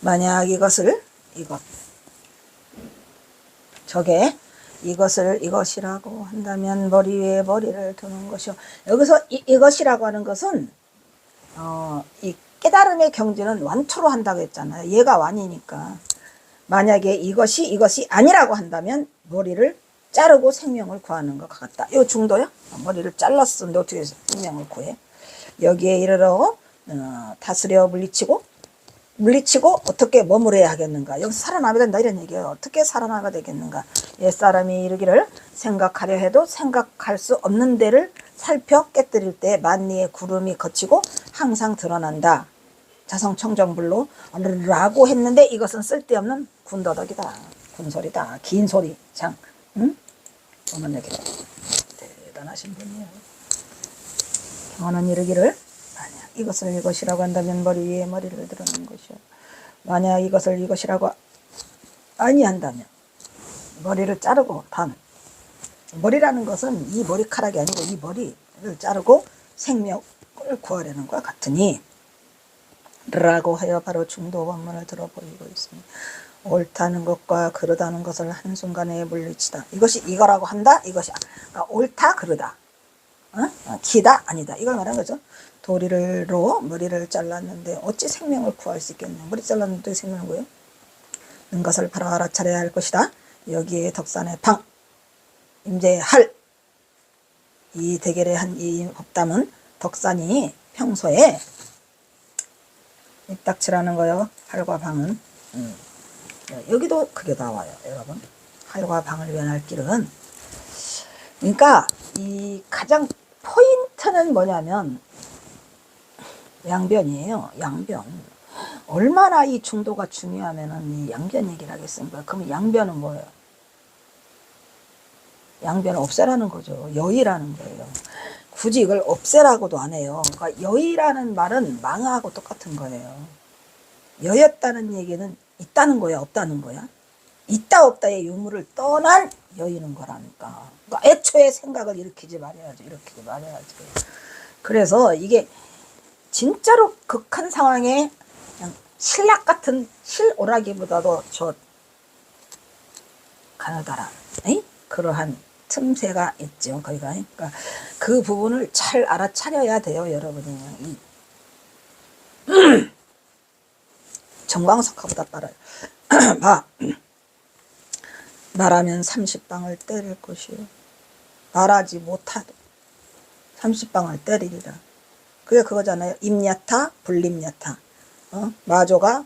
만약 이것을 이것 저게 이것을 이것이라고 한다면 머리 위에 머리를 두는 것이요. 여기서 이, 이것이라고 하는 것은 어, 이 깨달음의 경지는 완토로 한다고 했잖아요. 얘가 완이니까. 만약에 이것이 이것이 아니라고 한다면 머리를 자르고 생명을 구하는 것 같다. 요 중도요? 머리를 잘랐는데 어떻게 생명을 구해? 여기에 이르러 어, 다스려 물리치고 물리치고 어떻게 머무려야 하겠는가? 여기서 살아남아야 된다 이런 얘기예요. 어떻게 살아남아야 되겠는가? 옛사람이 이르기를 생각하려 해도 생각할 수 없는 데를 살펴 깨뜨릴 때 만리의 구름이 거치고 항상 드러난다. 자성청정불로 라고 했는데 이것은 쓸데없는 군더더기다. 군소리다. 긴 소리. 장. 응? 어머니 대단하신 분이에요. 경호는 이르기를 이것을 이것이라고 한다면 머리 위에 머리를 드러는 것이요. 만약 이것을 이것이라고 아니한다면 머리를 자르고 단 머리라는 것은 이 머리카락이 아니고 이 머리를 자르고 생명을 구하려는 것 같으니 라고 하여 바로 중도 원문을 들어 보이고 있습니다. 옳다는 것과 그르다는 것을 한순간에 물리치다. 이것이 이거라고 한다? 이것이 그러니까 옳다, 그르다. 어? 어, 기다, 아니다. 이걸 말하는 거죠. 도리를로 머리를 잘랐는데 어찌 생명을 구할 수 있겠냐. 머리 잘랐는데 생명을 구해요? 는 것을 바로 알아차려야 할 것이다. 여기에 덕산의 방, 임재할 이 대결의 한 이 법담은 덕산이 평소에 입닥치라는 거요. 할과 방은 음. 여기도 그게 나와요, 여러분. 할과 방을 위한 길은 그러니까 이 가장 포인트는 뭐냐면 양변이에요. 양변. 얼마나 이 중도가 중요하면은 이 양변 얘기를 하겠습니까? 그럼 양변은 뭐예요? 양변을 없애라는 거죠. 여의라는 거예요. 굳이 이걸 없애라고도 안 해요. 그러니까 여의라는 말은 망하고 똑같은 거예요. 여였다는 얘기는 있다는 거야, 없다는 거야? 있다 없다의 유무를 떠난 여의는 거라니까. 그러니까 애초에 생각을 일으키지 말아야지, 일으키지 말아야지. 그래서 이게 진짜로 극한 상황에 그냥 신락 같은 실오라기보다도 저 가느다란 에이? 그러한 틈새가 있죠. 거기가 그러니까 그 부분을 잘 알아차려야 돼요, 여러분이. 이 정광석화보다 빨라요. 봐. 말하면 30방을 때릴 것이요. 말하지 못하도 30방을 때리리라. 그게 그거잖아요. 임야타, 불림야타. 어? 마조가